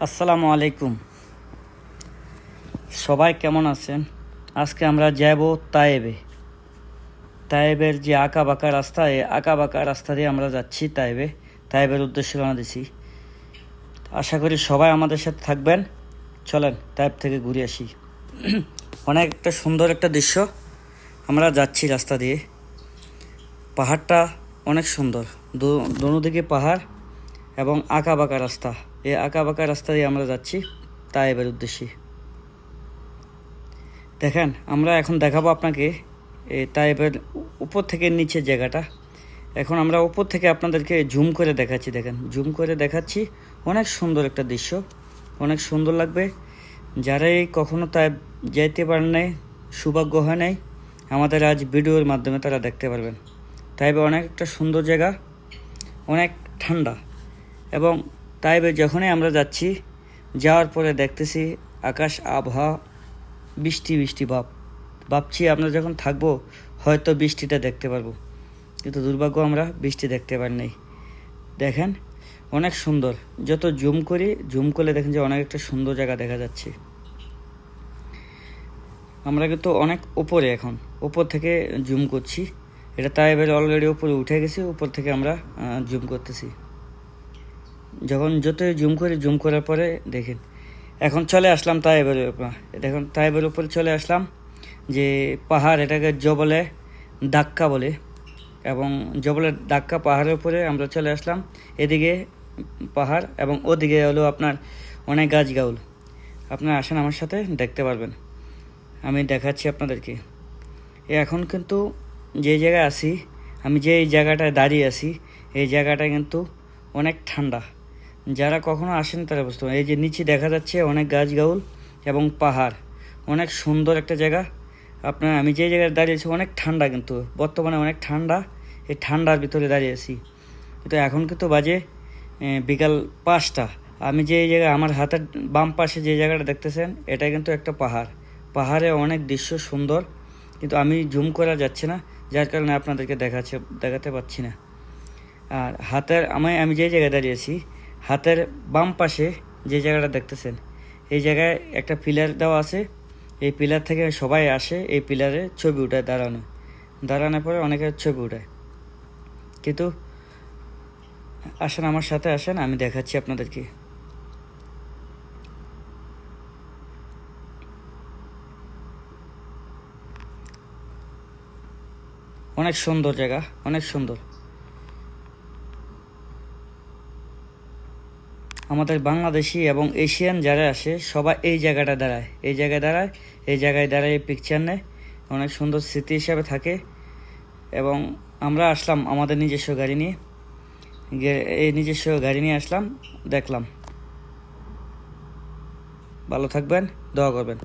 আসসালামু আলাইকুম। সবাই কেমন আছেন? আজকে আমরা যাব তায়েবে। তায়েবের যে আঁকা বাঁকা রাস্তা, এই আঁকা বাঁকা রাস্তা দিয়ে আমরা যাচ্ছি তায়েবে। তায়েবের উদ্দেশ্যে রওনা দিছি আশা করি সবাই আমাদের সাথে থাকবেন। চলেন তায়েব থেকে ঘুরে আসি। অনেক একটা সুন্দর একটা দৃশ্য। আমরা যাচ্ছি রাস্তা দিয়ে। পাহাড়টা অনেক সুন্দর। দু- দুদিকে পাহাড় এবং আঁকা বাঁকা রাস্তা। এই আঁকা বাঁকা রাস্তা দিয়ে আমরা যাচ্ছি তায়েবের উদ্দেশ্যে। দেখেন, আমরা এখন দেখাবো আপনাকে এই তায়েবের উপর থেকে নিচের জায়গাটা। এখন আমরা উপর থেকে আপনাদেরকে জুম করে দেখাচ্ছি, দেখেন। জুম করে দেখাচ্ছি, অনেক সুন্দর একটা দৃশ্য, অনেক সুন্দর লাগবে। যারাই কখনো তাই যাইতে পারেন নাই, সৌভাগ্য হয় নাই, আমাদের আজ ভিডিওর মাধ্যমে তারা দেখতে পারবেন। তাইবে অনেক একটা সুন্দর জায়গা, অনেক ঠান্ডা এবং তাইবে যখনই আমরা যাচ্ছি, যাওয়ার পরে দেখতেছি আকাশ, আবহাওয়া, বৃষ্টি বৃষ্টি ভাব। ভাবছি আমরা যখন থাকব, হয়তো বৃষ্টিটা দেখতে পারব। কিন্তু দুর্ভাগ্য আমরা বৃষ্টি দেখতে পার নাই। দেখেন, অনেক সুন্দর। যত জুম করি, জুম করলে দেখেন যে অনেক একটা সুন্দর জায়গা দেখা যাচ্ছে। আমরা কিন্তু অনেক উপরে এখন, উপর থেকে জুম করছি। এটা তাই এবার অলরেডি উপরে উঠে গেছি, উপর থেকে আমরা জুম করতেছি। যখন যতই জুম করি জুম করার পরে দেখেন এখন চলে আসলাম তাইবের উপর। দেখুন তাইবের উপরে চলে আসলাম যে পাহাড় এটাকে জবলে দাক্কা বলে। এবং জবলের দাক্কা পাহাড়ের উপরে আমরা চলে আসলাম। এদিকে পাহাড় এবং ওদিকে হলো আপনার অনেক গাছ গাউল আপনারা আসেন আমার সাথে, দেখতে পারবেন। আমি দেখাচ্ছি আপনাদেরকে। এখন কিন্তু যে জায়গায় আছি, আমি যে জায়গাটায় দাঁড়িয়ে আছি, এই জায়গাটা কিন্তু অনেক ঠান্ডা। যারা কখনো আসেন তারা বুঝতে। এই যে নিচে দেখা যাচ্ছে অনেক গাছ গাউল এবং পাহাড়। অনেক সুন্দর একটা জায়গা। আপনার, আমি যে জায়গায় দাঁড়িয়েছি অনেক ঠান্ডা কিন্তু। বর্তমানে অনেক ঠান্ডা। এই ঠান্ডার ভিতরে দাঁড়িয়ে আছি। কিন্তু এখন কিন্তু বাজে বিকাল পাঁচটা। আমি যে জায়গায়, আমার হাতের বাম পাশে যে জায়গাটা দেখতেছেন, এটা কিন্তু একটা পাহাড়। পাহাড়ে অনেক দৃশ্য সুন্দর। কিন্তু আমি জুম করা যাচ্ছে না, যার কারণে আপনাদেরকে দেখাচ্ছে, দেখাতে পাচ্ছি না। আর হাতের, আমি আমি যে জায়গায় দাঁড়িয়েছি হাতের বাম পাশে যে জায়গাটা দেখতেছেন, এই জায়গায় একটা পিলার দেওয়া আছে। এই পিলার থেকে সবাই আসে, এই পিলারে ছবি উঠায় দাঁড়ানো। দাঁড়ানোর পরে অনেকের ছবি উঠায়। কিন্তু আসেন, আমার সাথে আসেন, আমি দেখাচ্ছি আপনাদেরকে। অনেক সুন্দর জায়গা, অনেক সুন্দর। আমাদের বাংলাদেশি এবং এশিয়ান যারা আসে, সবাই এই জায়গাটা দাঁড়ায়। এই জায়গায় দাঁড়ায়, এই জায়গায় দাঁড়ায় পিকচার নেয়। অনেক সুন্দর স্মৃতি হিসাবে থাকে। এবং আমরা আসলাম আমাদের নিজস্ব গাড়ি নিয়ে। এই নিজস্ব গাড়ি নিয়ে আসলাম, দেখলাম। ভালো থাকবেন, দোয়া করবেন।